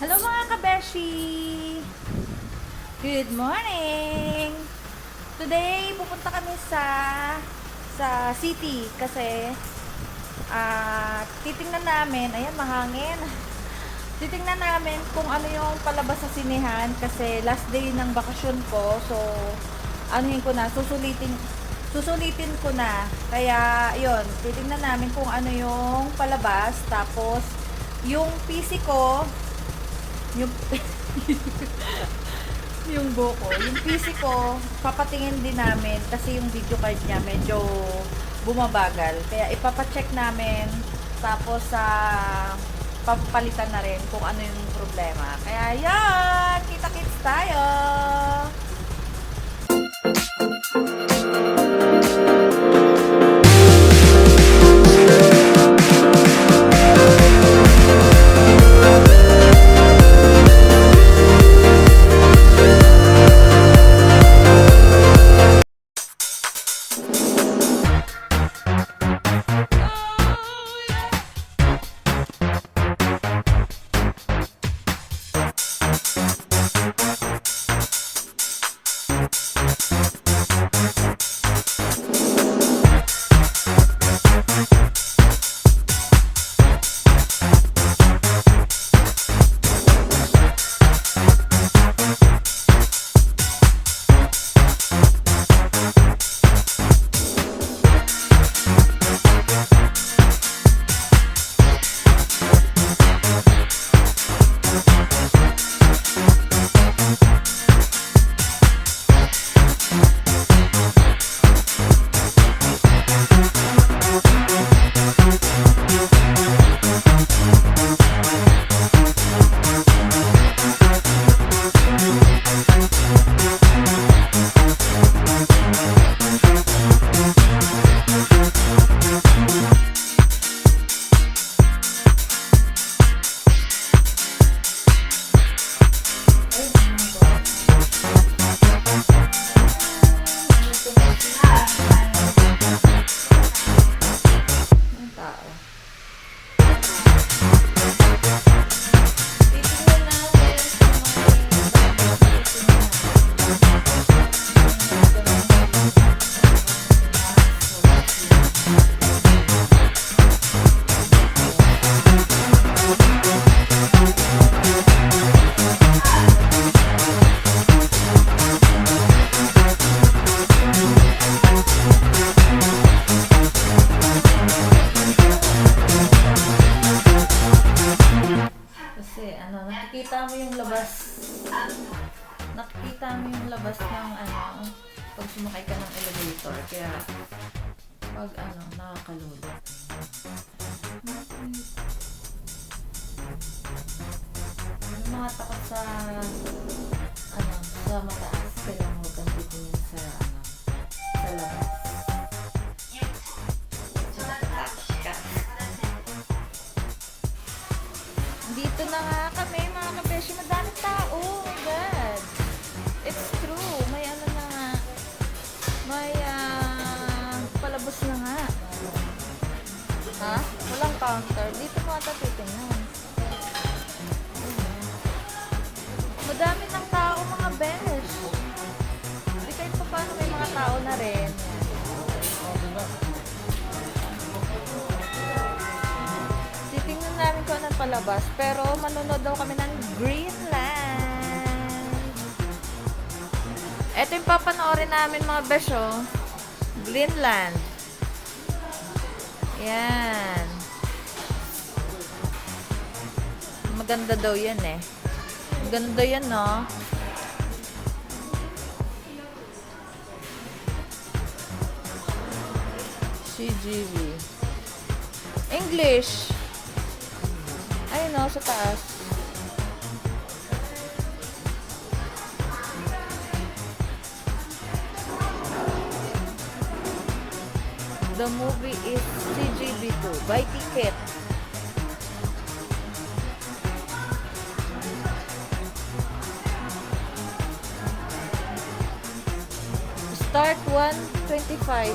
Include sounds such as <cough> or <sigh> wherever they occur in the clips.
Hello mga kabeshi! Good morning! Today, pupunta kami sa sa city kasi ah titingnan namin, ayan mahangin. <laughs> Titingnan namin kung ano yung palabas sa sinehan kasi last day ng bakasyon ko. So, anuhin ko na, susulitin susulitin ko na. Kaya, yun, titingnan namin kung ano yung palabas. Tapos, yung PC ko, yung <laughs> yung buko, yung PC ko, papatingin din namin kasi yung video card niya medyo bumabagal. Kaya ipapacheck namin tapos sa papalitan na rin kung ano yung problema. Kaya yan, kita-kits tayo! Ang nakikita mo yung labas. Nakikita mo yung labas ng ano, pag sumakay ka ng elevator. Kaya, pag ano, nakakalulot. Yung mga takot sa, ano, sa mataas, kailangan huwag kang titingin sa, ano, sa labas. Counter. Dito mo ata titingnan. Ayan. Madami ng tao mga besh. Hindi kahit pa paano may mga tao na rin. Titingnan namin kung anong palabas. Pero manonood daw kami ng Greenland. Ito yung papanoorin namin mga besyo. Greenland. Yan. Maganda daw yan eh. Maganda yan no. CGV. English. Ayun o, sa taas. The movie is CGV2. Buy ticket. Start 125.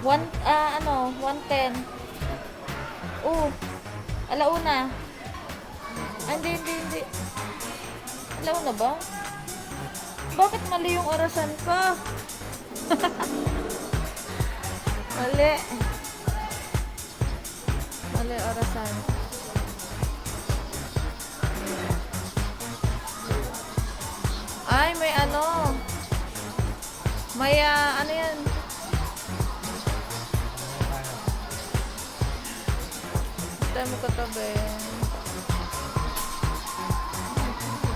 One, ah, ano, 110. Oh, alauna. Ah, hindi, hindi, hindi. Alauna ba? Bakit mali yung orasan ko? <laughs> mali. Mali orasan. Ay, May, ah, ano yan? Tayo mo katabi.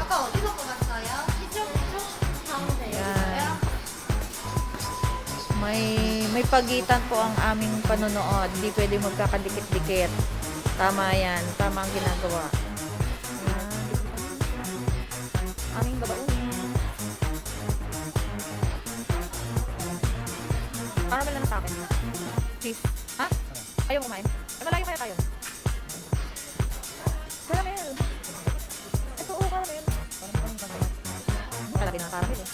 아까 어디서 뽑았어요? 이쪽 이쪽 가운데 Yan. May may pagitan po ang aming panonood. Hindi pwede magkakadikit-dikit. Tama yan. Tama ang ginagawa. Para lang sa akin. Cheese. Ha? Ayaw mo kumain? Ay, malayo kaya tayo. Caramel. Ito, oh, caramel. Kalaki na caramel eh.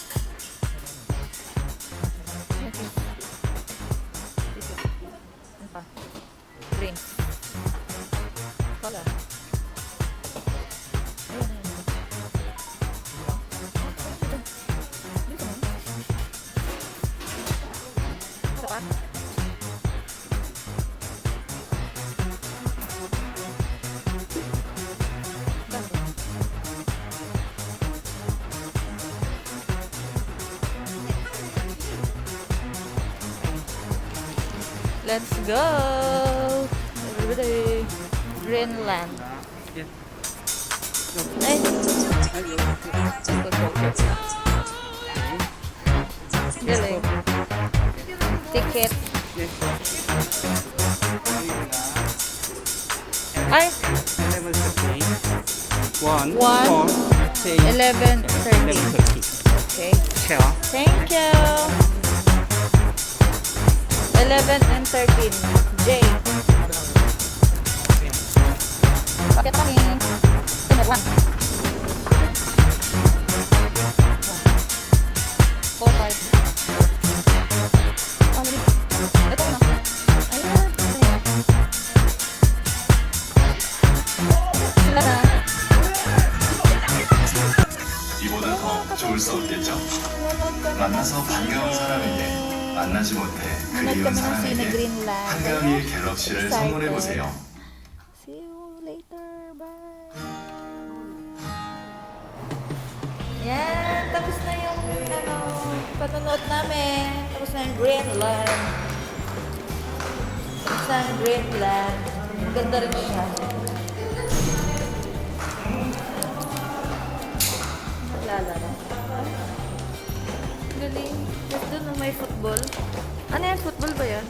Ano pa? Green. Let's go! Everybody! Greenland. Ay! Galing. Ticket. Ay! Level 13. 1, One. 4, 10, 11, 13. 11, 13. Okay. Share. Thank you. 11 and 13. J. Bakit kami? Number 1. 4, 5, 만나지 못해 Nanonood 그리운 kami ng sine 사람에게 Greenland. 한가위의 갤럭시를 Excited. 선물해 보세요. See you later. Bye. Yan. Tapos na yung ano, panonood namin. Tapos na yung Greenland. Tapos na yung Greenland. Maganda rin siya. Lalaro. Galing. Doon oh, may football. Ano yan? Football ba yan?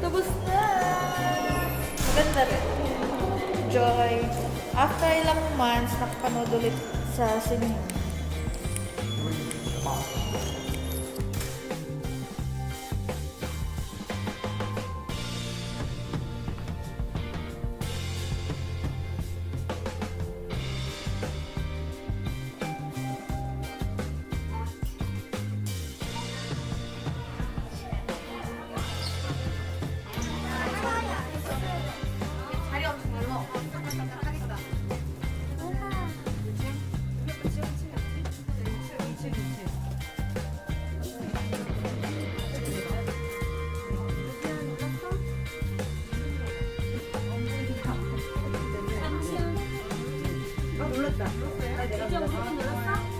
Tapos na! Maganda rin. Joy. After ilang months, nakapanood ulit sa sine. 눌렀다. 눌렀어요? 아, 내가 눌렀어?